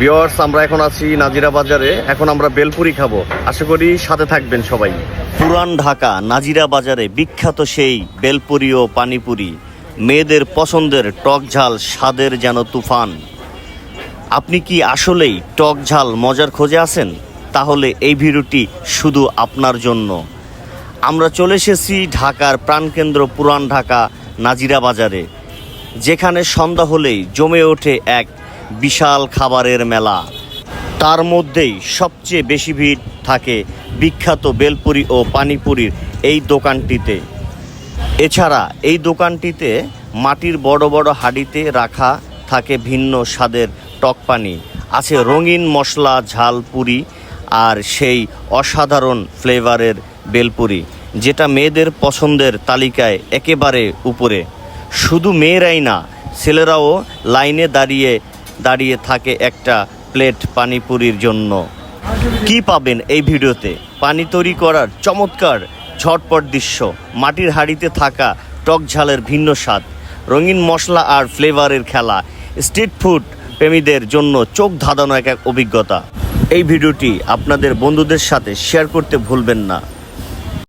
বিয়ার্স আমরা এখন আছি নাজিরা বাজারে। এখন আমরা বেলপুরি খাব। আশা করি সাথে থাকবেন সবাই। পুরান ঢাকা, নাজিরা বাজারে বিখ্যাত সেই বেলপুরি ও পানিপুরি। মেয়েদের পছন্দের টক ঝাল, স্বাদের যেন তুফান। আপনি কি আসলেই টক ঝাল মজার খোঁজে আছেন? তাহলে এই ভিডিওটি শুধু আপনার জন্য। আমরা চলে এসেছি ঢাকার প্রাণকেন্দ্র পুরান ঢাকা, নাজিরা বাজারে। যেখানে সন্ধ্যা হলেই জমে ওঠে এক বিশাল খাবারের মেলা। তার মধ্যেই সবচেয়ে বেশি ভিড় থাকে বিখ্যাত বেলপুরি ও পানিপুরির এই দোকানটিতে। এছাড়া এই দোকানটিতে মাটির বড় বড় হাঁড়িতে রাখা থাকে ভিন্ন স্বাদের টক পানি। আছে রঙিন মশলা, ঝাল পুরি আর সেই অসাধারণ ফ্লেভারের বেলপুরি, যেটা মেয়েদের পছন্দের তালিকায় একেবারে উপরে। শুধু মেয়েরাই না, ছেলেরাও লাইনে দাঁড়িয়ে দাঁড়িয়ে থাকে একটা প্লেট পানিপুরির জন্য। কি পাবেন এই ভিডিওতে? পানি তৈরি করার চমৎকার, ঝটপট দৃশ্য। মাটির হাঁড়িতে থাকা টক ঝালের ভিন্ন স্বাদ। রঙিন মশলা আর ফ্লেভারের খেলা। স্ট্রিট ফুড প্রেমীদের জন্য চোখ ধাঁধানো এক এক অভিজ্ঞতা। এই ভিডিওটি আপনাদের বন্ধুদের সাথে শেয়ার করতে ভুলবেন না।